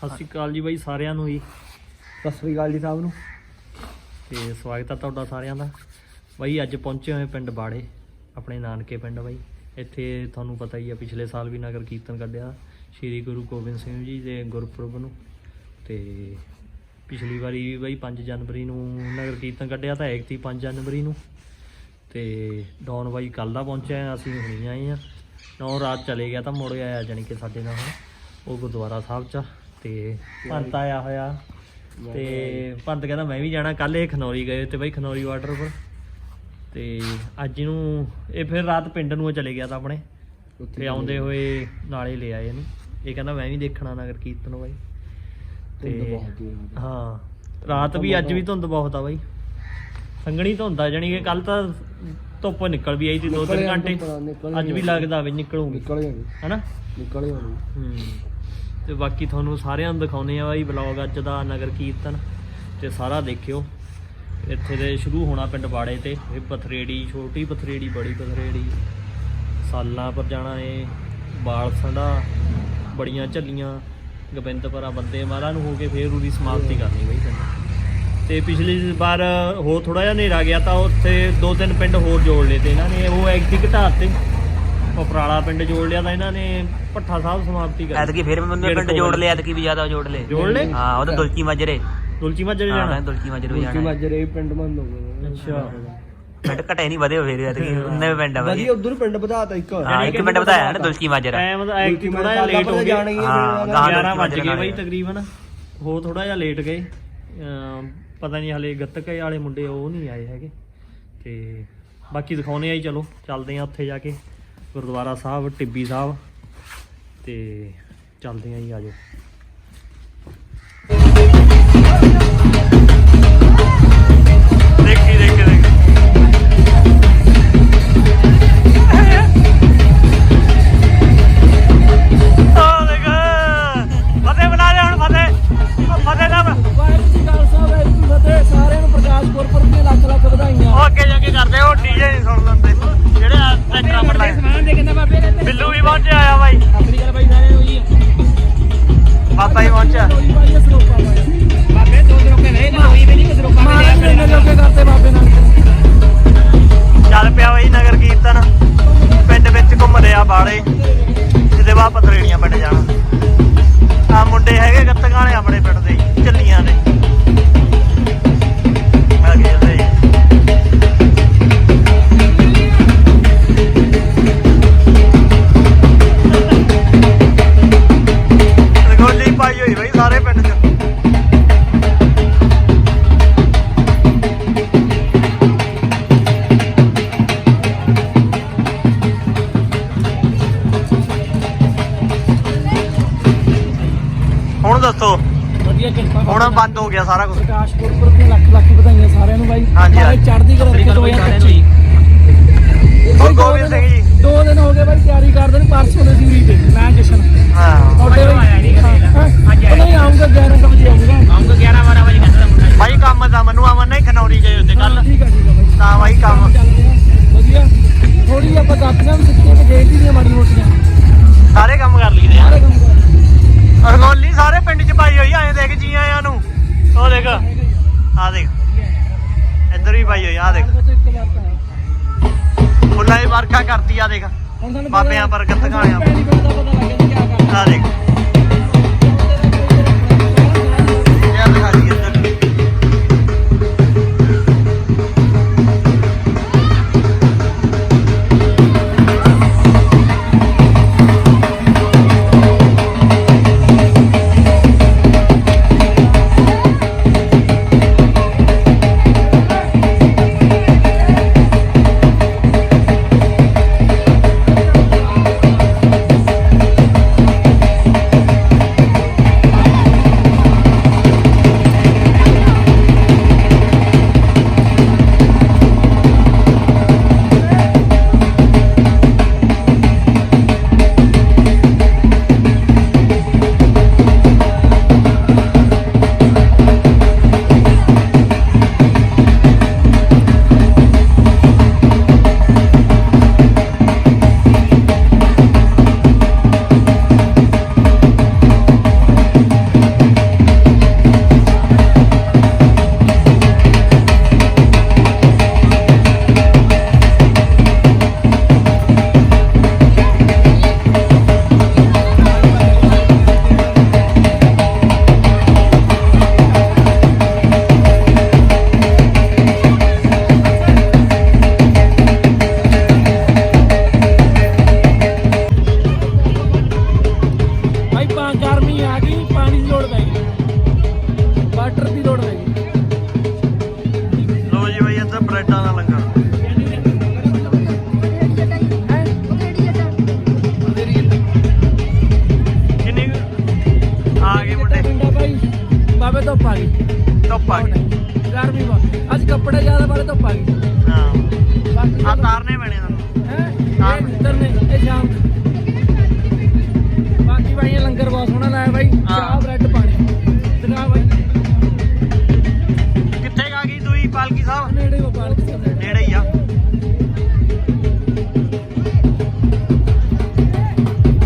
ਸਤਿ ਸ਼੍ਰੀ ਅਕਾਲ ਜੀ ਬਾਈ ਸਾਰਿਆਂ ਨੂੰ ਜੀ। ਸਤਿ ਸ੍ਰੀ ਅਕਾਲ ਜੀ ਸਾਹਿਬ ਨੂੰ। ਤੇ ਸਵਾਗਤ ਆ ਤੁਹਾਡਾ ਸਾਰਿਆਂ ਦਾ। ਬਾਈ ਅੱਜ ਪਹੁੰਚੇ ਹੋਏ ਪਿੰਡ ਬਾੜੇ, ਆਪਣੇ ਨਾਨਕੇ ਪਿੰਡ ਬਾਈ। ਇੱਥੇ ਤੁਹਾਨੂੰ ਪਤਾ ਹੀ ਆ, ਪਿਛਲੇ ਸਾਲ ਵੀ ਨਗਰ ਕੀਰਤਨ ਕੱਢਿਆ ਸ਼੍ਰੀ ਗੁਰੂ ਗੋਬਿੰਦ ਸਿੰਘ ਜੀ ਦੇ ਗੁਰਪੁਰਬ ਨੂੰ। ਤੇ ਪਿਛਲੀ ਵਾਰੀ ਵੀ ਬਾਈ 5 ਜਨਵਰੀ ਨੂੰ ਨਗਰ ਕੀਰਤਨ ਕੱਢਿਆ ਤਾਂ ਐਕਤੀ 5 ਜਨਵਰੀ ਨੂੰ। ਤੇ ਡੌਨ ਬਾਈ ਕੱਲ ਦਾ ਪਹੁੰਚਿਆ, ਅਸੀਂ ਹੁਣੀ ਆਏ ਆ। ਨੌ ਰਾਤ ਚਲੇ ਗਿਆ ਤਾਂ ਮੁੜ ਆਇਆ ਜਾਣੀ ਕਿ ਸਾਡੇ ਨਾਲ। ਉਹ ਗੁਰਦੁਆਰਾ ਸਾਹਿਬ ਚ ਤੇ ਪੰਤ ਆਇਆ ਹੋਇਆ ਤੇ ਪੰਤ ਕਹਿੰਦਾ ਮੈਂ ਵੀ ਜਾਣਾ ਕੱਲ ਇਹ ਖਨੌਰੀ ਗਏ ਤੇ ਬਾਈ ਖਨੌਰੀ ਵਾਟਰ ਪਰ ਤੇ ਅੱਜ ਨੂੰ ਇਹ ਫਿਰ ਰਾਤ ਪਿੰਡ ਨੂੰ ਚਲੇ ਗਿਆ ਤਾਂ ਆਪਣੇ ਤੇ ਆਉਂਦੇ ਹੋਏ ਨਾਲੇ ਲੈ ਆਏ ਇਹਨੂੰ। ਇਹ ਕਹਿੰਦਾ ਮੈਂ ਵੀ ਦੇਖਣਾ ਨਗਰ ਕੀਰਤਨ ਬਾਈ। ਤੇ ਹਾਂ ਰਾਤ ਵੀ ਅੱਜ ਵੀ ਧੁੰਦ ਬਹੁਤ ਆ ਬਾਈ। ਸੰਗਣੀ ਧੁੰਦ ਆ ਜਾਣੀ ਕਿ ਕੱਲ ਤਾਂ ਧੁੱਪ ਨਿਕਲ ਵੀ ਆਈ ਸੀ ਦੋ ਤਿੰਨ ਘੰਟੇ। ਅੱਜ ਵੀ ਲੱਗਦਾ ਵੀ ਨਿਕਲੂਗੀ। ਨਿਕਲ ਜਾਣੀ ਹਨਾ? ਨਿਕਲ ਜਾਣੀ ਹੂੰ। ਤੇ ਬਾਕੀ ਤੁਹਾਨੂੰ ਸਾਰਿਆਂ ਨੂੰ ਦਿਖਾਉਨੇ ਆ ਬਾਈ ਵਲੌਗ ਅੱਜ ਦਾ ਨਗਰ ਕੀਰਤਨ ਤੇ ਸਾਰਾ ਦੇਖਿਓ। ਇੱਥੇ ਦੇ ਸ਼ੁਰੂ ਹੋਣਾ ਪਿੰਡ ਬਾੜੇ ਤੇ। ਇਹ ਪਥਰੇੜੀ, ਛੋਟੀ ਪਥਰੇੜੀ, ਬੜੀ ਪਥਰੇੜੀ। ਸਾਲਾਂ ਪਰ ਜਾਣਾ ਏ। ਬਾਲ ਸੰਡਾ ਬੜੀਆਂ ਝੱਲੀਆਂ। ਗੋਬਿੰਦਪੁਰਾ ਬੰਦੇ ਮਾਰਾ ਨੂੰ ਹੋ ਕੇ ਫੇਰ ਉਹਦੀ ਸਮਾਪਤੀ ਕਰਨੀ ਬਈ ਪਿੰਡ ਤੇ ਪਿਛਲੀ ਵਾਰ ਹੋਰ ਥੋੜਾ ਜਿਹਾ ਹਨੇਰਾ ਗਿਆ ਤਾਂ ਉੱਥੇ ਦੋ ਤਿੰਨ ਪਿੰਡ ਹੋਰ ਜੋੜ ਲਏ ਤੇ ਇਹਨਾਂ ਨੇ। ਉਹ ਐਕਟੀ ਘਟਾਤੇ ਉਹ ਪਰਾਲਾ ਪਿੰਡ ਜੋੜ ਲਿਆ ਤਾਂ ਇਹਨਾਂ ਨੇ ਭੱਠਾ ਸਾਹਿਬ ਸਮਾਪਤੀ ਕਰ ਐਤਕੀ ਫਿਰ ਮੈਨੂੰ ਪਿੰਡ ਜੋੜ ਲਿਆ ਐਤਕੀ ਵੀ ਜ਼ਿਆਦਾ ਜੋੜ ਲਏ। ਜੋੜ ਲਏ? ਹਾਂ ਉਹ ਤਾਂ ਦੁਲਚੀ ਮਾਜਰੇ। ਦੁਲਚੀ ਮਾਜਰੇ ਹਾਂ ਜਾਣਾ? ਮੈਂ ਦੁਲਚੀ ਮਾਜਰੇ ਵੀ ਦੁਲਚੀ ਜਾਣਾ। ਮਾਜਰੇ ਪਿੰਡ ਬੰਦ ਹੋ ਗਏ। ਅੱਛਾ। ਪਿੰਡ ਘਟੇ ਨਹੀਂ ਵਧੇ ਫਿਰ ਐਤਕੀ ਉਹਨੇ ਪਿੰਡ ਆ ਵਧੀਆ ਉਧਰ ਪਿੰਡ ਵਧਾਤਾ ਇੱਕ। ਹਾਂ ਇੱਕ ਪਿੰਡ ਵਧਾਇਆ ਨਾ ਦੁਲਚੀ ਮਾਜਰਾ। ਐਮ ਤਾਂ ਐਕਟੀ ਥੋੜਾ ਜਿਹਾ ਲੇਟ ਹੋ ਗਿਆ ਜਾਣੀ ਹੈ ਹਾਂ, ਫਿਰ। ਗਾਹਾਂ 11 ਵੱਜ ਗਏ ਬਈ ਤਕਰੀਬਨ। ਹੋ ਥੋੜਾ ਜਿਹਾ ਲੇਟ ਗਏ। ਪਤਾ ਨਹੀਂ ਹਲੇ ਗੱਤਕੇ ਵਾਲੇ ਮੁੰਡੇ ਉਹ ਨਹੀਂ ਆਏ ਹੈਗੇ। ਤੇ ਬਾਕੀ ਦਿਖਾਉਨੇ ਆ ਹੀ ਚਲੋ ਚੱਲਦੇ ਆ ਉੱਥੇ ਜਾ ਕੇ। ਗੁਰਦੁਆਰਾ ਸਾਹਿਬ ਟਿੱਬੀ ਸਾਹਿਬ ਤੇ ਚੱਲਦੇ ਆ ਜੀ ਆਜੋ ਬੰਦ ਹੋ ਗਿਆ ਸਾਰਾ ਕੁਝ ਪ੍ਰਕਾਸ਼ ਗੁਰਪੁਰਬ ਦੀਆਂ ਲੱਖ ਲੱਖ ਵਧਾਈਆਂ ਸਾਰਿਆਂ ਨੂੰ ਬਾਈ। ਹਾਂਜੀ, ਸਾਰੇ ਹਾਂਜੀ। ਚੜ੍ਹਦੀ ਕਲਾ ਰੱਖੇ 2025 ਗੁਰੂ ਗੋਬਿੰਦ ਸਿੰਘ ਜੀ। ਦੋ ਦਿਨ ਹੋ ਗਏ ਬਾਈ ਤਿਆਰੀ ਕਰਦੇ ਨੂੰ ਪਰਸੋਂ ਦੇ ਸੀਰੀ ਤੇ ਮੈਂ ਜਸ਼ਨ। ਹਾਂ। ਤੁਹਾਡੇ ਆਇਆ ਨਹੀਂ ਨਹੀਂ ਆਉਂਗਾ 11 ਵਜੇ ਆਉਂਗਾ ਆਉਂਗਾ 11 12 ਵਜੇ ਕਹਿੰਦਾ ਬਾਈ ਕੰਮ ਦਾ ਮੈਨੂੰ ਆਵਨ ਨਹੀਂ ਖਨੌਰੀ ਗਏ ਹੁੰਦੇ ਕੱਲ ਠੀਕ ਆ ਠੀਕ ਆ ਬਾਈ। ਤਾਂ ਬਾਈ ਕੰਮ ਚੱਲਦੇ ਆ ਵਧੀਆ। ਥੋੜੀ ਆਪਾਂ ਕਾਪੀਆਂ ਵੀ ਸਿੱਖੀਆਂ ਤੇ ਗੇਟ ਦੀਆਂ ਮਾੜੀ ਮੋਟੀਆਂ। ਸਾਰੇ ਕੰਮ ਕਰ ਲਈਦੇ ਆ। ਸਾਰੇ ਕੰਮ ਕਰ ਰੰਗੋਲੀ ਸਾਰੇ ਪਿੰਡ 'ਚ ਪਾਈ ਹੋਈ ਐਂ ਦੇਖ ਜੀ ਆਇਆਂ ਨੂੰ। ਉਹ ਦੇਖ। ਆ ਦੇਖ। ਇੱਧਰ ਵੀ ਪਾਈ ਹੋਈ ਆ ਦੇਖ। ਫੁੱਲਾਂ ਦੀ ਵਰਖਾ ਕਰਤੀ ਆ ਦੇਖ। ਬਾਬਿਆਂ ਪਰ ਕਰਨਾ। ਆ ਦੇਖ। ਆ ਤਾਰਨੇ ਪੈਣੇ ਤੁਹਾਨੂੰ। ਹੈ? ਨਿੱਤਰ ਨੇ ਇਹ ਸ਼ਾਮ। ਬਾਕੀ ਭਾਈ ਲੰਗਰ ਬਹੁਤ ਸੋਹਣਾ ਲਾਇਆ ਭਾਈ ਹਾਂ। ਚਾਹ ਬ੍ਰੈਡ ਪਾਣੀ। ਦਿਖਾ ਭਾਈ ਕਿੱਥੇ ਆ ਗਈ ਦੂਈ ਪਾਲਕੀ ਸਾਹਿਬ? ਨੇੜੇ ਵਪਾਰ ਕਿਸ ਨੇੜੇ ਨੇੜੇ ਹੀ ਆ।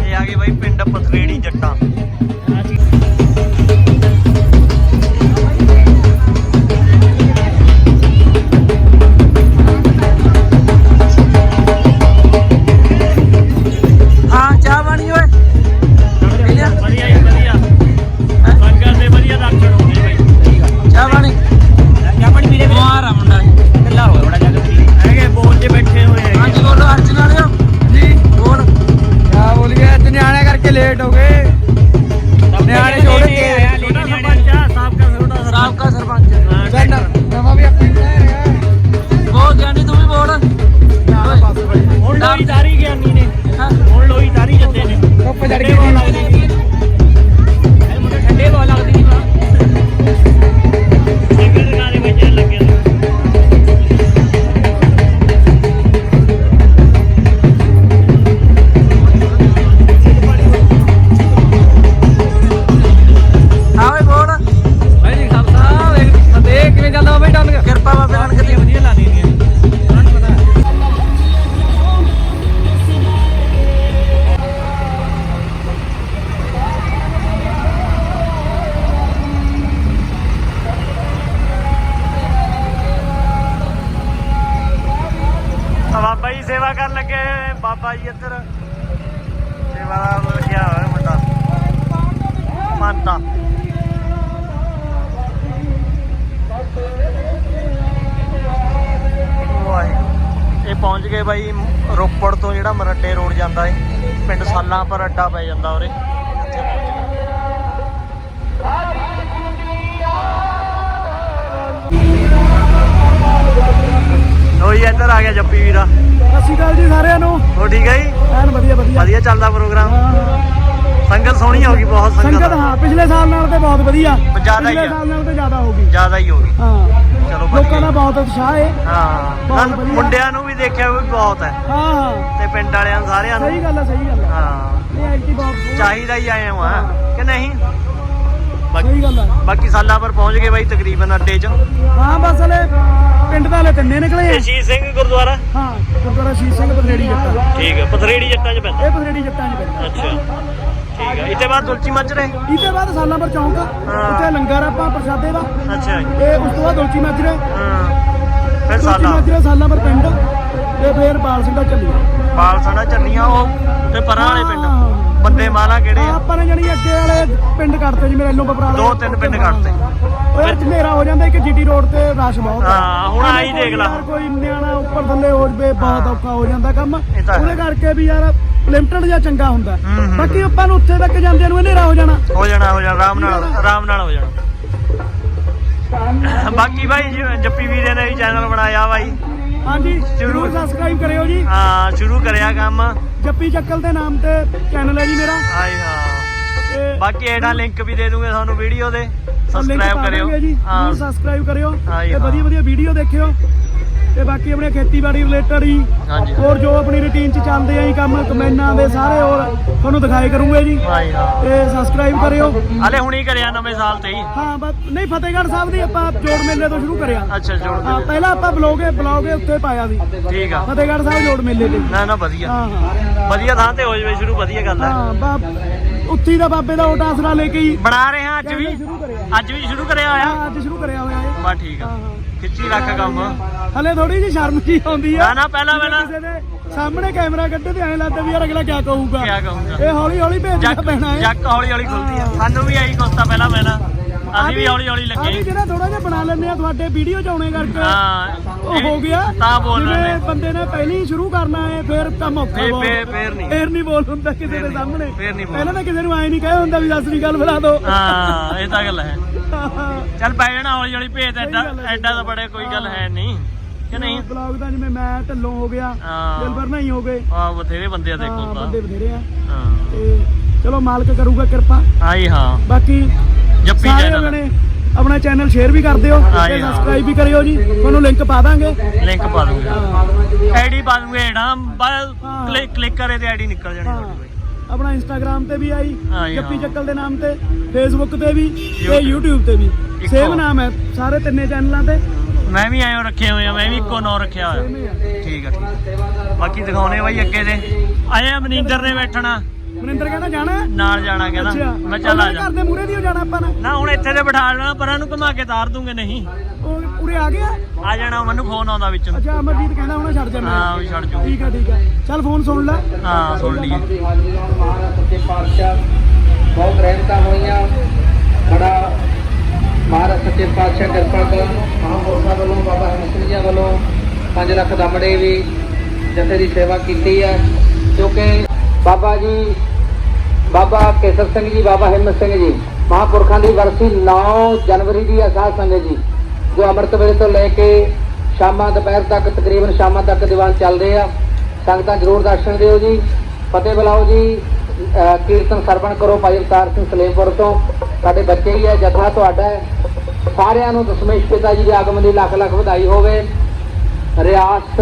ਇਹ ਆ ਗਏ ਬਾਈ ਪਿੰਡ ਪਥਰੇੜੀ ਜੱਟਾਂ। ਪਹੁੰਚ ਗਏ ਬਾਈ ਰੋਪੜ ਤੋਂ ਜਿਹੜਾ ਮਰੱਡੇ ਰੋਡ ਜਾਂਦਾ ਏ। ਪਿੰਡ ਸਾਲਾਂ ਪਰ ਅੱਡਾ ਪੈ ਜਾਂਦਾ ਉਰੇ। ਲੋਈ ਇੱਧਰ ਆ ਗਿਆ ਜੱਪੀ ਵੀਰਾ। ਸਤਿ ਸ਼੍ਰੀ ਅਕਾਲ ਜੀ ਸਾਰਿਆਂ ਨੂੰ। ਹੋ ਠੀਕ ਹੈ ਜੀ? ਐਨ ਵਧੀਆ ਵਧੀਆ। ਵਧੀਆ ਚੱਲਦਾ ਪ੍ਰੋਗਰਾਮ? ਸੰਗਤ ਸੋਹਣੀ ਹੋ ਗਈ ਬਹੁਤ ਸੰਗਤ ਸੰਗਤ ਹਾਂ ਪਿਛਲੇ ਸਾਲ ਨਾਲ ਤੇ ਬਹੁਤ ਵਧੀਆ। ਜ਼ਿਆਦਾ ਹੀ ਪਿਛਲੇ ਆ। ਸਾਲ ਨਾਲ ਤੇ ਜ਼ਿਆਦਾ ਹੋ ਗਈ। ਜ਼ਿਆਦਾ ਹੀ ਹੋ ਗਈ। ਹਾਂ। ਚਲੋ ਲੋਕਾਂ ਦਾ ਬਹੁਤ ਉਤਸ਼ਾਹ ਹੈ ਹਾਂ। ਬਹੁਤ ਨਾਲ ਵਧੀਆ। ਮੁੰਡਿਆਂ ਨੂੰ ਵੀ ਦੇਖਿਆ ਵੀ ਬਹੁਤ ਹੈ। ਹਾਂ ਹਾਂ। ਤੇ ਪਿੰਡ ਵਾਲਿਆਂ ਨੂੰ ਸਾਰਿਆਂ ਸਹੀ ਨੂੰ ਗੱਲ ਹੈ ਸਹੀ ਗੱਲ ਹੈ ਹਾਂ। ਇਹ ਐਕਟੀ ਬਹੁਤ ਚਾਹੀਦਾ ਹੀ ਆਏ ਹਾਂ ਕਿ ਨਹੀਂ? ਬਾਕੀ ਸਹੀ ਗੱਲ ਹੈ ਬਾਕੀ ਸਾਲਾਂ ਪਰ ਪਹੁੰਚ ਗਏ ਬਾਈ ਤਕਰੀਬਨ ਅੱਡੇ 'ਚ। ਹਾਂ ਬਸ ਹਲੇ ਪਿੰਡ ਦਾ ਹਲੇ ਤਿੰਨੇ ਨਿਕਲੇ ਆ। ਸ਼ਹੀਦ ਸਿੰਘ ਗੁਰਦੁਆਰਾ? ਹਾਂ ਗੁਰਦੁਆਰਾ ਸ਼ੀਸ਼ ਸਿੰਘ ਬਥੇੜੀ ਜੱਟਾਂ। ਠੀਕ ਹੈ ਪਥਰੇੜੀ ਜੱਟਾਂ 'ਚ ਪੈਂਦਾ। ਇਹ ਬਥੇੜੀ ਜੱਟਾਂ ਚ ਪੈਂਦਾ। ਅੱਛਾ। ਠੀਕ ਹੈ ਇੱਥੇ ਬਾਅਦ ਦੁਲਚੀ ਮੱਚ ਰਹੇ? ਇਹਦੇ ਬਾਅਦ ਸਾਲਾਂਪੁਰ ਚੌਂਕ ਉੱਥੇ ਲੰਗਰ ਆਪਾਂ ਪ੍ਰਸ਼ਾਦੇ ਦਾ। ਅੱਛਾ ਜੀ। ਤੇ ਉਸ ਤੋਂ ਬਾਅਦ ਦੋਚੀ ਮਾਜਰੇ ਹਾਂ। ਫਿਰ ਦੋਚੀ ਸਾਲਾਂ। ਮਾਜਰੇ ਸਾਲਾਂਪੁਰ ਪਿੰਡ ਤੇ ਫੇਰ ਬਾਲ ਸਿੰਘ ਦਾ ਚੱਲੀ ਬਾਲ ਸਾਡਾ ਚੱਲੀਆਂ ਉਹ ਤੇ ਪਰਾਂ ਵਾਲੇ ਪਿੰਡ। ਬੰਦੇ ਮਾਲਾ ਕਿਹੜੇ ਆ? ਆਪਾਂ ਨੇ ਜਣੀ ਅੱਗੇ ਵਾਲੇ ਪਿੰਡ ਕੱਟਤੇ ਜਿਵੇਂ ਰੈਲੋ ਬਪਰਾਲੇ। ਦੋ ਤਿੰਨ ਪਿੰਡ ਕੱਟਤੇ। ਉਹ ਯਾਰ ਹਨੇਰਾ ਹੋ ਜਾਂਦਾ ਇੱਕ ਜੀਟੀ ਰੋਡ ਤੇ ਰਸ਼ ਬਹੁਤ ਆ। ਹਾਂ, ਹੁਣ ਆਹੀ ਕੋਈ ਦੇਖ ਲਾ। ਯਾਰ ਕੋਈ ਨਿਆਣਾ ਉੱਪਰ ਥੱਲੇ ਹੋ ਜਵੇ ਬਹੁਤ ਔਖਾ ਹੋ ਜਾਂਦਾ ਕੰਮ। ਇਹ ਤਾਂ ਹੈ। ਉਹਦੇ ਕਰਕੇ ਵੀ ਯਾਰ ਲਿਮਟਡ ਜਿਹਾ ਚੰਗਾ ਹੁੰਦਾ। ਹੂੰ, ਹੂੰ, ਬਾਕੀ ਆਪਾਂ ਨੂੰ ਉੱਥੇ ਤੱਕ ਜਾਂਦਿਆਂ ਨੂੰ ਹਨੇਰਾ ਹੋ ਜਾਣਾ। ਹੋ ਜਾਣਾ ਹੋ ਜਾਣਾ ਆਰਾਮ ਨਾਲ ਆਰਾਮ ਨਾਲ ਹੋ ਜਾਣਾ। ਬਾਕੀ ਭਾਈ ਜੀ, ਜੱਪੀ ਵੀਰੇ ਨੇ ਵੀ ਚੈਨਲ ਬਣਾਇਆ ਬਾਈ। ਹਾਂਜੀ ਜਰੂਰ। ਸਬਸਕ੍ਰਾਈਬ ਕਰਿਓ ਜੀ। ਹਾਂ ਸ਼ੁਰੂ ਕਰਿਆ ਕੰਮ। ਜੱਪੀ ਚੱਕਲ ਦੇ ਨਾਮ ਤੇ ਚੈਨਲ ਹੈ ਜੀ ਮੇਰਾ। ਹਾਈ ਹਾਂ। ਤੇ ਬਾਕੀ ਇਹਦਾ ਲਿੰਕ ਵੀ ਦੇ ਦੂੰਗੇ ਤੁਹਾਨੂੰ ਵੀਡੀਓ ਦੇ। ਸਬਸਕ੍ਰਾਈਬ ਕਰਿਓ। ਹਾਂ। ਸਬਸਕ੍ਰਾਈਬ ਕਰਿਓ। ਹਾਂ ਤੇ ਹਾਂ। ਵਧੀਆ ਵਧੀਆ ਵੀਡੀਓ ਦੇਖਿਓ। ਤੇ ਬਾਕੀ ਆਪਣੇ ਖੇਤੀਬਾੜੀ ਰਿਲੇਟਡ ਹੀ। ਹੋਰ ਜੋ ਆਪਣੀ ਰੁਟੀਨ ਚ ਚੱਲਦੇ ਆ ਕੰਮ ਕਮੈਨਾਂ ਦੇ ਸਾਰੇ ਹੋਰ ਤੁਹਾਨੂੰ ਦਿਖਾਏ ਕਰੂੰਗੇ ਜੀ। ਹਾਂ ਤੇ ਸਬਸਕ੍ਰਾਈਬ ਕਰਿਓ। ਹਲੇ ਹੁਣੀ ਕਰਿਆ ਨਵੇਂ ਸਾਲ ਤੇ ਹੀ। ਹਾਂ ਬਸ ਨਹੀਂ ਫਤਿਹਗੜ੍ਹ ਸਾਹਿਬ ਦੀ ਆਪਾਂ ਜੋੜ ਮੇਲੇ ਤੋਂ ਸ਼ੁਰੂ ਕਰਿਆ। ਅੱਛਾ ਜੋੜ ਹਾਂ ਦਿਓ। ਪਹਿਲਾਂ ਆਪਾਂ ਬਲੌਗ ਬਲੌਗ ਉੱਤੇ ਪਾਇਆ ਸੀ। ਠੀਕ ਆ। ਫਤਿਹਗੜ੍ਹ ਸਾਹਿਬ ਜੋੜ ਮੇਲੇ ਤੇ। ਨਾ ਨਾ ਵਧੀਆ। ਹਾਂ ਹਾਂ। ਵਧੀਆ ਥਾਂ ਤੇ ਹੋ ਜਵੇ ਸ਼ੁਰੂ ਵਧੀਆ ਗੱਲ ਹੈ ਹਾਂ ਉੱਥੀ ਦਾ ਬਾਬੇ ਦਾ ਓਟ ਆਸਰਾ ਲੈ ਕੇ ਹੀ ਬਣਾ ਰਹੇ ਹਾਂ ਅੱਜ ਵੀ। ਚੈਨਲ ਸ਼ੁਰੂ ਕਰਿਆ ਅੱਜ ਵੀ ਸ਼ੁਰੂ ਕਰਿਆ ਹੋਇਆ? ਅੱਜ ਸ਼ੁਰੂ ਕਰਿਆ ਹੋਇਆ ਹੈ ਬਾ ਠੀਕ ਆ। ਖਿੱਚੀ ਰੱਖ ਕੰਮ। ਹਲੇ ਥੋੜੀ ਜਿਹੀ ਸ਼ਰਮ ਜੀ ਆਉਂਦੀ ਆ। ਨਾ ਨਾ ਪਹਿਲਾਂ ਪਹਿਲਾਂ। ਸਾਹਮਣੇ ਕੈਮਰਾ ਕੱਢੇ ਤੇ ਐਂ ਲੱਗਦਾ ਵੀ ਯਾਰ ਅਗਲਾ ਕੀ ਕਹੂਗਾ। ਕਿਆ ਕਹੂੰਗਾ। ਇਹ ਹੌਲੀ ਹੌਲੀ ਭੇਜਣਾ ਪੈਣਾ ਹੈ। ਜੱਕ ਹੌਲੀ ਹੌਲੀ ਖੁੱਲਦੀ ਆ। ਸਾਨੂੰ ਵੀ ਆਈ ਕੋਸਤਾ ਪਹਿਲਾਂ ਪਹਿਲਾਂ। ਅਸੀਂ ਵੀ ਹੌਲੀ ਹੌਲੀ ਆ ਵੀ ਲੱਗੇ ਜਿਹੜਾ ਥੋੜਾ ਜਿਹਾ ਬਣਾ ਲੈਂਦੇ ਆ ਤੁਹਾਡੇ ਵੀਡੀਓ ਚ ਆਉਣੇ ਕਰਕੇ ਹਾਂ ਉਹ ਹੋ ਗਿਆ। ਤਾਂ ਬੋਲ ਰਹੇ ਜਿਵੇਂ ਨੇ। ਬੰਦੇ ਨੇ ਪਹਿਲਾਂ ਹੀ ਸ਼ੁਰੂ ਕਰਨਾ ਹੈ ਫਿਰ ਕੰਮ ਔਖਾ ਫੇਰ- ਬਹੁਤ। ਫੇਰ- ਫੇਰ ਨਹੀਂ। ਫੇਰ ਨਹੀਂ ਬੋਲ ਹੁੰਦਾ ਕਿਸੇ ਦੇ। ਸਾਹਮਣੇ। ਫੇਰ ਨਹੀਂ ਬੋਲ। ਪਹਿਲਾਂ ਤਾਂ ਕਿਸੇ ਨੂੰ ਆਏ ਨਹੀਂ ਕਹੇ ਹੁੰਦਾ ਵੀ ਸਤਿ ਸ੍ਰੀ ਅਕਾਲ ਬੁਲਾ ਦੋ। ਹਾਂ ਇਹ ਤਾਂ ਗੱਲ ਹੈ। ਚੱਲ ਪੈ ਜਾਣਾ ਹੌਲੀ ਹੌਲੀ ਭੇਜ ਐਡਾ ਸਹੀ ਗੱਲ ਹੈ। ਐਡਾ ਤਾਂ ਬੜੇ ਕੋਈ ਗੱਲ ਹੈ। ਨਹੀਂ ਕਿ ਨਹੀਂ? ਬਲੌਗ ਤਾਂ ਜਿਵੇਂ ਮੈਂ ਢੱਲੋਂ ਹੋ ਗਿਆ ਹਾਂ। ਦਿਲਬਰ ਨਹੀਂ ਹੋ ਗਏ। ਆ ਬਥੇਰੇ ਬੰਦੇ ਆ ਹਾਂ, ਦੇਖੋ ਬੰਦੇ ਬਥੇਰੇ ਆ। ਹਾਂ। ਤੇ ਚਲੋ ਮਾਲਕ ਕਰੂਗਾ ਕਿਰਪਾ। ਆਈ ਹਾਂ। ਬਾਕੀ ਜੱਪੀ ਸਾਰੇ ਜਣੇ ਆਪਣਾ ਚੈਨਲ ਸ਼ੇਅਰ ਵੀ ਕਰ ਦਿਓ ਹਾਂ ਤੇ ਜੀ, ਹਾਂ। ਸਬਸਕ੍ਰਾਈਬ ਵੀ ਕਰਿਓ ਜੀ ਤੁਹਾਨੂੰ ਲਿੰਕ ਪਾ ਦਾਂਗੇ ਲਿੰਕ ਪਾ ਦੂੰਗਾ। ਆਈਡੀ ਪਾ ਦੂੰਗਾ ਇਹੜਾ ਬਸ ਹਾਂ। ਕਲਿੱਕ ਕਲਿੱਕ ਕਰੇ ਤੇ ਆਈਡੀ ਨਿਕਲ ਜਾਣੀ ਹਾਂ ਤੁਹਾਡੀ ਬਈ। ਆਪਣਾ ਇੰਸਟਾਗ੍ਰam ਤੇ ਵੀ ਆਈ ਜੀ, ਜੱਪੀ ਹਾਂ। ਚੱਕਲ ਦੇ ਨਾਮ ਤੇ ਫੇਸਬੁੱਕ ਤੇ ਵੀ ਤੇ YouTube ਤੇ ਵੀ ਇੱਕੋ। ਸੇਮ ਨਾਮ ਹੈ ਸਾਰੇ ਤਿੰਨੇ ਚੈਨਲਾਂ ਤੇ ਮੈਂ ਵੀ ਆਇਓ ਰੱਖੇ ਹੋਏ ਆ ਮੈਂ ਵੀ ਇੱਕੋ ਨਾਂ ਰੱਖਿਆ ਹੋਇਆ। ਠੀਕ ਆ ਠੀਕ ਆ। ਬਾਕੀ ਦਿਖਾਉਣੇ ਬਾਈ ਅੱਗੇ ਦੇ ਆਇਆ ਮਨਿੰਦਰ ਨੇ ਬੈਠਣਾ ਮਨਿੰਦਰ ਕਹਿੰਦਾ ਜਾਣਾ? ਨਾਲ ਜਾਣਾ ਕਹਿੰਦਾ। ਮੈਂ ਚੱਲ ਆ ਜਾ। ਘਰ ਦੇ ਮੂਰੇ ਦੀ ਹੋ ਜਾਣਾ ਆਪਾਂ ਨੇ। ਨਾ ਹੁਣ ਇੱਥੇ ਤੇ ਬਿਠਾ ਲੈਣਾ ਪਰਾਂ ਨੂੰ ਘੁਮਾ ਕੇ ਤਾਰ ਦੂੰਗੇ ਨਹੀਂ। ਉਹ ਉਰੇ ਆ ਗਿਆ? ਆ ਜਾਣਾ ਮੈਨੂੰ ਫੋਨ ਆਉਂਦਾ ਵਿੱਚ। ਨੂੰ। ਅੱਛਾ ਅਮਰਜੀਤ ਕਹਿੰਦਾ ਹੁਣ ਛੱਡ ਜਾਣਾ ਹਾਂ ਵੀ ਛੱਡ ਜੂ ਠੀਕ ਆ ਠੀਕ ਆ। ਚੱਲ ਫੋਨ ਸੁਣ ਲੈ। ਹਾਂ ਸੁਣ ਲਈਏ। ਮਹਾਰਾਜ ਸੱਚੇ ਪਾਤਸ਼ਾਹ ਬਹੁਤ ਰਹਿਮਤਾਂ ਹੋਈਆਂ। ਬੜਾ ਮਹਾਰਾਜ ਸੱਚੇ ਪਾਤਸ਼ਾਹ ਕਿਰਪਾ ਕਰਨ। ਮਹਾਂਪੁਰਖਾਂ ਵੱਲੋਂ ਬਾਬਾ ਹਰਮਿੰਦਰ ਜੀ ਵੱਲੋਂ 5 ਲੱਖ ਦਮੜੇ ਵੀ ਜਥੇ ਦੀ ਸੇਵਾ ਕੀਤੀ ਹੈ। ਕਿਉਂਕਿ ਬਾਬਾ ਜੀ ਬਾਬਾ ਕੇਸਰ ਸਿੰਘ ਜੀ, ਬਾਬਾ ਹਿੰਮਤ ਸਿੰਘ ਜੀ, ਮਹਾਂਪੁਰਖਾਂ ਦੀ ਵਰਸੀ 9 ਜਨਵਰੀ ਦੀ ਅਸਾਸ ਸੰਗਤ ਜੀ, ਜੋ ਅੰਮ੍ਰਿਤ ਵੇਲੇ ਤੋਂ ਲੈ ਕੇ ਸ਼ਾਮਾਂ ਦੁਪਹਿਰ ਤੱਕ, ਤਕਰੀਬਨ ਸ਼ਾਮਾਂ ਤੱਕ ਦੀਵਾਨ ਚੱਲਦੇ ਆ। ਸੰਗਤਾਂ ਜਰੂਰ ਦਰਸ਼ਨ ਦਿਓ ਜੀ। ਫਤਿਹ ਬੁਲਾਓ ਜੀ। ਕੀਰਤਨ ਸਰਵਣ ਕਰੋ ਭਾਈ ਅਵਤਾਰ ਸਿੰਘ ਸਲੇਮਪੁਰ ਤੋਂ। ਸਾਡੇ ਬੱਚੇ ਹੀ ਹੈ ਜਥਾ ਤੁਹਾਡਾ ਹੈ। ਸਾਰਿਆਂ ਨੂੰ ਦਸ਼ਮੇਸ਼ ਪਿਤਾ ਜੀ ਦੇ ਆਗਮਨ ਦੀ ਲੱਖ ਲੱਖ ਵਧਾਈ ਹੋਵੇ। ਰਿਆਸਤ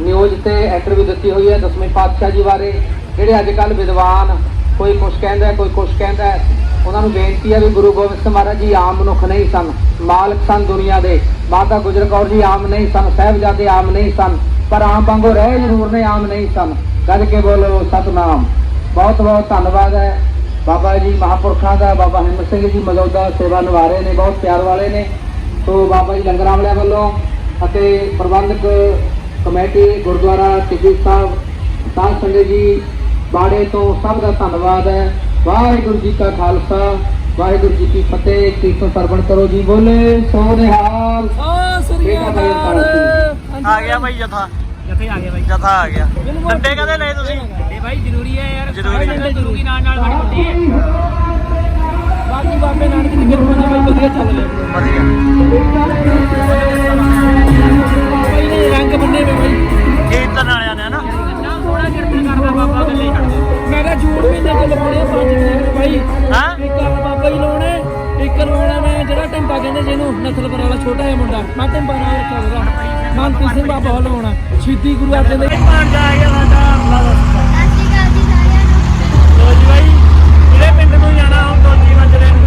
ਨਿਊਜ਼ ਤੇ ਇੰਟਰਵਿਊ ਦਿੱਤੀ ਹੋਈ ਹੈ ਦਸਵੇਂ ਪਾਤਸ਼ਾਹ ਜੀ ਬਾਰੇ, ਜਿਹੜੇ ਅੱਜ ਕੱਲ ਵਿਦਵਾਨ ਕੋਈ ਕੁਛ ਕਹਿੰਦਾ, ਕੋਈ ਕੁਛ ਕਹਿੰਦਾ। ਉਹਨਾਂ ਨੂੰ ਬੇਨਤੀ ਹੈ ਵੀ ਗੁਰੂ ਗੋਬਿੰਦ ਸਿੰਘ ਮਹਾਰਾਜ ਜੀ ਆਮ ਮਨੁੱਖ ਨਹੀਂ ਸਨ। ਮਾਲਕ ਸਨ ਦੁਨੀਆ ਦੇ। ਮਾਤਾ ਗੁਜਰ ਕੌਰ ਜੀ ਆਮ ਨਹੀਂ ਸਨ, ਸਾਹਿਬਜ਼ਾਦੇ ਆਮ ਨਹੀਂ ਸਨ, ਪਰ ਆਮ ਵਾਂਗੂ ਰਹੇ ਜ਼ਰੂਰ ਨੇ, ਆਮ ਨਹੀਂ ਸਨ। ਗੱਜ ਕੇ ਬੋਲੋ, ਸਤਨਾਮ। ਬਹੁਤ ਬਹੁਤ ਧੰਨਵਾਦ ਹੈ। ਬਾਬਾ ਜੀ ਮਹਾਂਪੁਰਖਾਂ ਦਾ, ਬਾਬਾ ਹਿੰਮਤ ਸਿੰਘ ਜੀ ਮੌਜੂਦਾ ਸੇਵਾ ਨਿਭਾ ਰਹੇ ਨੇ, ਬਹੁਤ ਪਿਆਰ ਵਾਲੇ ਨੇ। ਸੋ ਬਾਬਾ ਜੀ ਲੰਗਰਾਂ ਵਾਲਿਆਂ ਵੱਲੋਂ ਅਤੇ ਪ੍ਰਬੰਧਕ ਕਮੇਟੀ ਗੁਰਦੁਆਰਾ ਟਿੱਬੀ ਸਾਹਿਬ, ਸਾਧ ਸੰਗਤ ਜੀ ਬਾੜੇ ਤੋਂ ਸਭ ਦਾ ਧੰਨਵਾਦ ਹੈ। ਵਾਹਿਗੁਰੂ ਜੀ ਕਾ ਖਾਲਸਾ ਵਾਹਿਗੁਰੂ ਜੀ ਕੀ ਫਤਿਹ। ਕੀਰਤਨ ਸਰਵਣ ਕਰੋ ਜੀ ਬੋਲੇ ਸੋ ਨਿਹਾਲ। ਓ ਸ੍ਰੀ ਅਕਾਲ। ਆ ਗਿਆ ਬਾਈ ਜਥਾ। ਜੱਥੇ ਆ ਗਏ ਬਾਈ ਜਥਾ ਆ ਗਿਆ। ਡੰਡੇ ਕਦੇ ਲਏ ਤੁਸੀਂ? ਇਹ ਬਾਈ ਜ਼ਰੂਰੀ ਹੈ ਯਾਰ। ਜ਼ਰੂਰੀ ਹੈ। ਜ਼ਰੂਰੀ ਨਾਲ ਨਾਲ ਬੜੀ ਵੱਡੀ ਹੈ ਬਾਕੀ ਬਾਬੇ ਨਾਨਕ ਦੀ ਕਿਰਪਾ ਨਾਲ ਬਈ ਵਧੀਆ ਚੱਲ ਰਿਹਾ। ਵਧੀਆ। ਬਾਈ ਨੇ ਰੰਗ ਬੰਨੇ ਵੇ ਬਾਈ ਕੀਰਤਨ ਵਾਲਿਆਂ ਨੇ ਨਾ ਨਾ ਥੋੜਾ ਕਿਰਪਾ ਕਰਦਾ ਬਾਬਾ ਗੱਲੇ ਛੱਡ ਦੇ ਮੈਂ ਕਿਹਾ ਜੂਨ ਮਹੀਨੇ ਚ ਲਵਾਉਣੇ ਆ ਪੰਜ ਤਰੀਕ ਨੂੰ ਬਾਈ। ਹਾਂ? ਇੱਕ ਆਹ ਬਾਬਾ ਜੀ ਲਾਉਣੇ ਇੱਕ ਲਵਾਉਣਾ ਮੈਂ ਜਿਹੜਾ ਟਿੰਬਾ ਕਹਿੰਦੇ ਜਿਹਨੂੰ ਨਸਲਪੁਰ ਵਾਲਾ ਛੋਟਾ ਜਿਹਾ ਮੁੰਡਾ। ਮੈਂ ਟਿੰਬਾ ਨਾਲ ਰੱਖਿਆ ਉਹਦਾ। ਮਨਪ੍ਰੀਤ ਸਿੰਘ ਬਾਬਾ ਉਹ ਲਵਾਉਣਾ ਸ਼ਹੀਦੀ ਗੁਰੂ ਅਰਜਨ ਦੇਵ ਭਾਂਡਾ ਆ ਲੋ ਜੀ ਬਾਈ ਪਿੰਡ ਨੂੰ ਜਾਣਾ ਹੁਣ ਦੋਜੀ ਮੰਜਰੇ ਨੂੰ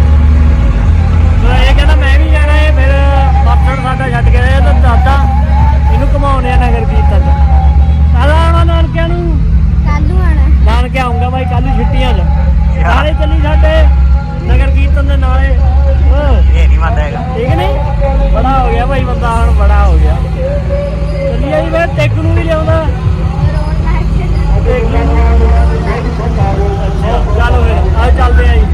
ਤਾਂ ਇਹ ਕਹਿੰਦਾ ਮੈਂ ਵੀ ਜਾਣਾ ਹੈ ਫਿਰ ਸਾਡਾ ਛੱਡ ਕੇ ਆਇਆ ਤਾਂ ਦਾਦਾ ਇਹਨੂੰ ਘਮਾਉਣੇ ਆ ਨਗਰ ਕੀਰਤਨ ਦਾਦਾ ਆਉਣਾ ਨਾਨਕਿਆਂ ਨੂੰ ਕੇ ਆਉਂਗਾ ਬਾਈ ਕੱਲ ਛੁੱਟੀਆਂ 'ਚ ਨਾਲੇ ਚੱਲੀ ਸਾਡੇ ਨਗਰ ਕੀਰਤਨ ਦੇ ਨਾਲੇ। ਠੀਕ ਨਹੀਂ? ਬੜਾ ਹੋ ਗਿਆ ਭਾਈ ਬੰਦਾ ਹੁਣ ਬੜਾ ਹੋ ਗਿਆ। ਮੈਂ ਟੈਕ ਨੂੰ ਵੀ ਲਿਆਉਂਦਾ। ਚਲੋ ਫਿਰ ਚੱਲਦੇ ਆ ਜੀ।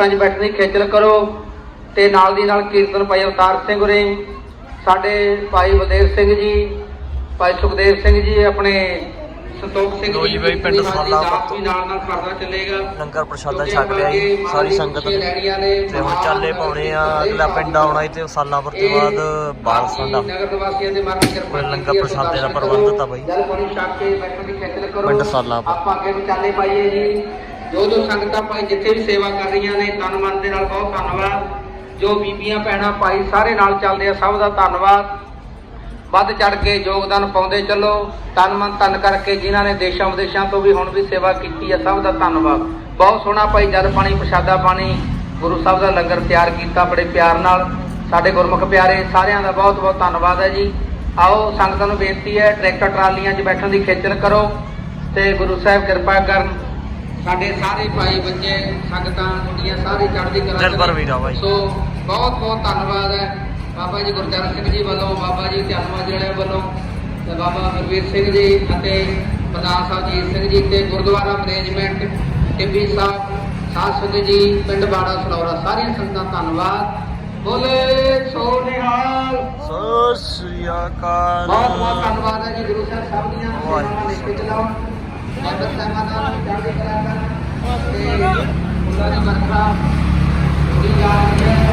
ਟਰੈਕਟਰਾਂ 'ਚ ਬੈਠਣ ਦੀ ਖੇਚਲ ਕਰੋ ਤੇ ਨਾਲ ਦੀ ਨਾਲ ਕੀਰਤਨ ਭਾਈ ਅਵਤਾਰ ਸਿੰਘ ਉਰੇ ਸਾਡੇ ਭਾਈ ਬਲਦੇਵ ਸਿੰਘ ਜੀ ਭਾਈ ਸੁਖਦੇਵ ਸਿੰਘ ਜੀ ਆਪਣੇ ਸੰਤੋਖ ਸਿੰਘ ਜੀ ਬਾਈ ਪਿੰਡ ਦਾਸ ਵੀ ਨਾਲ ਨਾਲ ਖੜਦਾ ਚੱਲੇਗਾ ਲੰਗਰ ਪ੍ਰਸ਼ਾਦਾ ਛਕ ਲਿਆ ਜੀ ਸਾਰੀ ਸੰਗਤ ਤੇ ਹੁਣ ਚਾਲੇ ਪਾਉਣੇ ਆ ਅਗਲਾ ਪਿੰਡ ਆਉਣਾ ਤੇ ਸਾਲਾਂਪੁਰ ਤੋਂ ਬਾਅਦ ਬਾਲਸੰਡਾ ਲੰਗਰ ਪ੍ਰਸ਼ਾਦੇ ਦਾ ਪ੍ਰਬੰਧ ਤਾਂ ਬਾਈ। ਪਿੰਡ ਸਾਲਾਂਪੁਰ। ਆਪਾਂ ਅੱਗੇ ਵਿਚਾਲੇ ਪਾਈਏ ਜੀ ਜੋ ਜੋ ਸੰਗਤਾਂ ਭਾਈ ਜਿੱਥੇ ਵੀ ਸੇਵਾ ਕਰ ਰਹੀਆਂ ਨੇ, ਤਨ ਮਨ ਦੇ ਨਾਲ ਬਹੁਤ ਧੰਨਵਾਦ। ਜੋ ਬੀਬੀਆਂ, ਭੈਣਾਂ ਭਾਈ ਸਾਰੇ ਨਾਲ ਚੱਲਦੇ ਆ, ਸਭ ਦਾ ਧੰਨਵਾਦ। ਵੱਧ ਚੜ ਕੇ ਯੋਗਦਾਨ ਪਾਉਂਦੇ ਚੱਲੋ। ਤਨ ਮਨ ਤਨ ਕਰਕੇ ਜਿਨ੍ਹਾਂ ਨੇ ਦੇਸ਼ਾਂ ਵਿਦੇਸ਼ਾਂ ਤੋਂ ਵੀ ਹੁਣ ਵੀ ਸੇਵਾ ਕੀਤੀ ਹੈ ਸਭ ਦਾ ਧੰਨਵਾਦ। ਬਹੁਤ ਸੋਹਣਾ ਭਾਈ ਜਲ ਪਾਣੀ, ਪ੍ਰਸ਼ਾਦਾ ਪਾਣੀ, ਗੁਰੂ ਸਾਹਿਬ ਦਾ ਲੰਗਰ ਤਿਆਰ ਕੀਤਾ ਬੜੇ ਪਿਆਰ ਨਾਲ। ਸਾਡੇ ਗੁਰਮੁਖ ਪਿਆਰੇ, ਸਾਰਿਆਂ ਦਾ ਬਹੁਤ ਬਹੁਤ ਧੰਨਵਾਦ ਹੈ ਜੀ। ਆਓ, ਸੰਗਤਾਂ ਨੂੰ ਬੇਨਤੀ ਹੈ, ਟਰੈਕਟਰ ਟਰਾਲੀਆਂ 'ਚ ਬੈਠਣ ਦੀ ਖੇਚਲ ਕਰੋ ਤੇ ਗੁਰੂ ਸਾਹਿਬ ਕਿਰਪਾ ਕਰਨ ਸਾਡੇ ਸਾਰੇ ਭਾਈ ਬੱਚੇ ਸੰਗਤਾਂ ਦੁਨੀਆ ਸਾਰੀ ਚੜ੍ਹਦੀ ਕਲਾ ਦਿਲ ਭਰ। ਵੀਰਾ ਬਾਈ। ਸੋ ਬਹੁਤ ਬਹੁਤ ਧੰਨਵਾਦ ਹੈ। ਬਾਬਾ ਜੀ ਗੁਰਚਰਨ ਸਿੰਘ ਜੀ ਵੱਲੋਂ ਬਾਬਾ ਜੀ ਧਿਆਨਵਾਦ ਜਿਹੜੇ ਵੱਲੋਂ ਤੇ ਬਾਬਾ ਗੁਰਵੀਰ ਸਿੰਘ ਜੀ ਅਤੇ ਪ੍ਰਧਾਨ ਸਾਹਿਬ ਜੀਤ ਸਿੰਘ ਜੀ ਤੇ ਗੁਰਦੁਆਰਾ ਮੈਨੇਜਮੈਂਟ ਟਿੱਬੀ ਸਾਹਿਬ ਸਾਧ ਸੰਗਤ ਜੀ ਪਿੰਡ ਬਾੜਾ ਸਲੌਰਾ ਸਾਰੀਆਂ ਸੰਗਤਾਂ ਧੰਨਵਾਦ। ਬੋਲੇ ਸੋ ਨਿਹਾਲ। ਸਤਿ ਸ੍ਰੀ ਅਕਾਲ। ਬਹੁਤ ਬਹੁਤ ਧੰਨਵਾਦ ਹੈ ਜੀ ਗੁਰੂ ਸਾਹਿਬ ਸਭ ਦੀਆਂ ਸੇਵਾਵਾਂ ਲੈ ਕੇ ਚਲਾਉਣ ਬਾਬਾ ਸਾਹਿਬਾਂ ਦਾ ਚੜ੍ਹਦੀ ਕਲਾ ਕਰਨ ਤੇ ਉਹਨਾਂ ਦੀ ਬਰਕਾ ਪੂਰੀ ਜਾ ਹੈ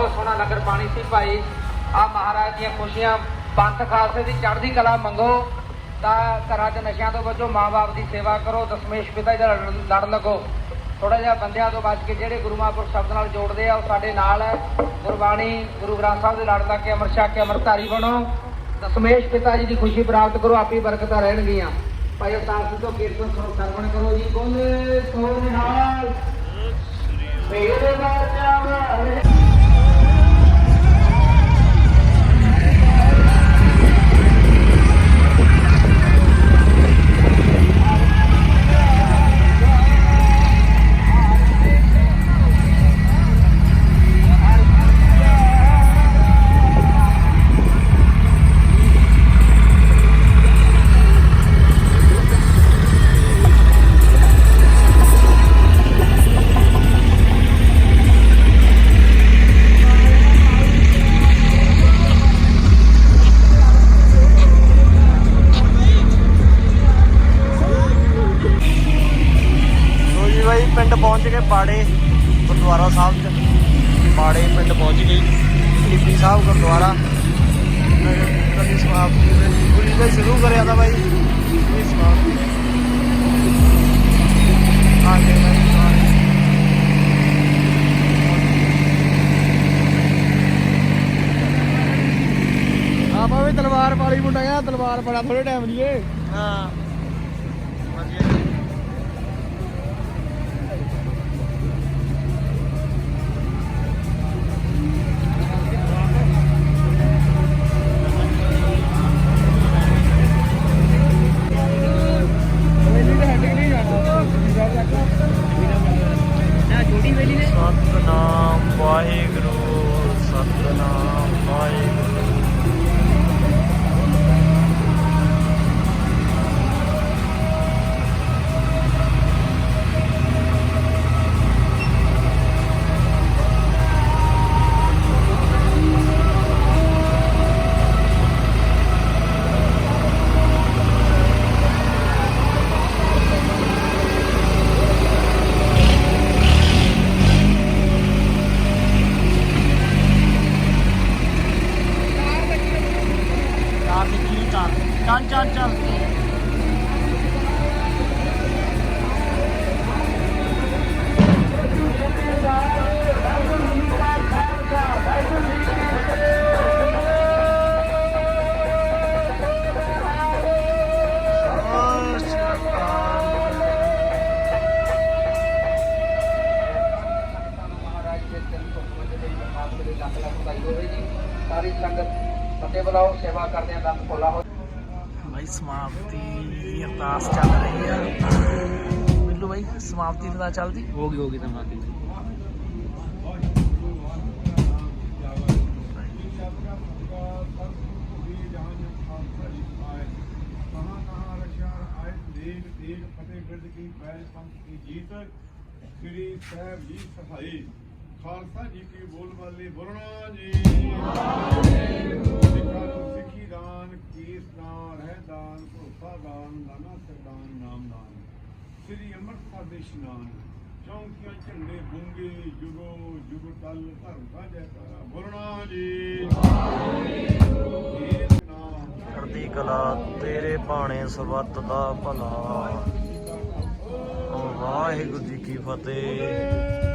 ਬਹੁਤ ਸੋਹਣਾ ਲੰਗਰ ਪਾਣੀ ਸੀ ਭਾਈ। ਆ ਮਹਾਰਾਜ ਦੀਆਂ ਖੁਸ਼ੀਆਂ, ਪੰਥ ਖਾਲਸੇ ਦੀ ਚੜ੍ਹਦੀ ਕਲਾ ਮੰਗੋ, ਤਾਂ ਘਰਾਂ 'ਚ ਨਸ਼ਿਆਂ ਤੋਂ ਬਚੋ, ਮਾਂ-ਬਾਪ ਦੀ ਸੇਵਾ ਕਰੋ, ਦਸ਼ਮੇਸ਼ ਪਿਤਾ ਜੀ ਦਾ ਲੜ- ਲੜ ਥੋੜਾ ਜਿਹਾ ਬੰਦਿਆਂ ਤੋਂ ਬਚ ਕੇ ਜਿਹੜੇ ਗੁਰੂ ਮਹਾਂਪੁਰਖ ਸ਼ਬਦ ਨਾਲ ਜੋੜਦੇ ਆ, ਉਹ ਸਾਡੇ ਨਾਲ ਹੈ। ਗੁਰਬਾਣੀ ਗੁਰੂ ਗ੍ਰੰਥ ਸਾਹਿਬ ਦੇ ਲੜ ਲੱਗ ਕੇ ਅੰਮ੍ਰਿਤ ਛਕ ਕੇ ਅੰਮ੍ਰਿਤਧਾਰੀ ਬਣੋ। ਦਸ਼ਮੇਸ਼ ਪਿਤਾ ਜੀ ਦੀ ਖੁਸ਼ੀ ਪ੍ਰਾਪਤ ਕਰੋ, ਆਪੀ ਬਰਕਤਾਂ ਰਹਿਣਗੀਆਂ। ਭਾਈ ਅਵਤਾਰ ਤੋਂ ਕੀਰਤਨ ਸਰਵ ਸਰਵਣ ਕਰੋ ਜੀ। ਬੋਲੇ ਸੋ ਨਿਹਾਲ ਮੇਰੇ ਵਾਜਾ ਵੀ ਤਲਵਾਰ ਪਾਲੀ ਮੁੰਡਾ ਕਹਿੰਦਾ ਤਲਵਾਰ ਪੜਾ ਥੋੜੇ ਟਾਈਮ ਲਈਏ ਹਾਂ। ਅਰਦਾਸ ਚੱਲ ਰਹੀ ਆ। ਬਿੱਲੂ ਭਾਈ ਸਮਾਪਤੀ ਦੀ ਚੱਲਦੀ। ਹੋ ਗਈ ਹੋ ਗਈ ਤਾਂ ਮਾਤੀ ਸ੍ਰੀ ਸਾਹਿਬ ਜੀ ਸਹਾਈ। ਖਾਲਸਾ ਜੀ ਕੀ ਬੋਲ ਬਾਲੇ ਬੋਲਣਾ ਜੀ। ਸਿੱਖਾਂ ਸਿੱਖੀ ਦਾਨ ਕੀਸ ਦਾਨ ਹੈ ਦਾਨ, ਭਰੋਸਾ ਦਾਨ, ਦਾਨਾ ਸਰਦਾਨ ਨਾਮ ਦਾਨ। ਸ੍ਰੀ ਅੰਮ੍ਰਿਤਸਰ ਦੇ ਇਸ਼ਨਾਨ, ਚੌਂਕੀਆਂ ਝੰਡੇ ਬੁੰਗੇ, ਜੁਗੋ ਜੁਗ ਤਲ ਧਰਮ ਕਾ ਜੈਕਾਰਾ ਬੋਲਣਾ ਜੀ। ਏਕ ਕਲਾ, ਤੇਰੇ ਬਾਣੇ ਸਬੱਤ ਦਾ ਭਲਾ। ਵਾਹਿਗੁਰੂ ਜੀ ਕੀ ਫਤਿਹ।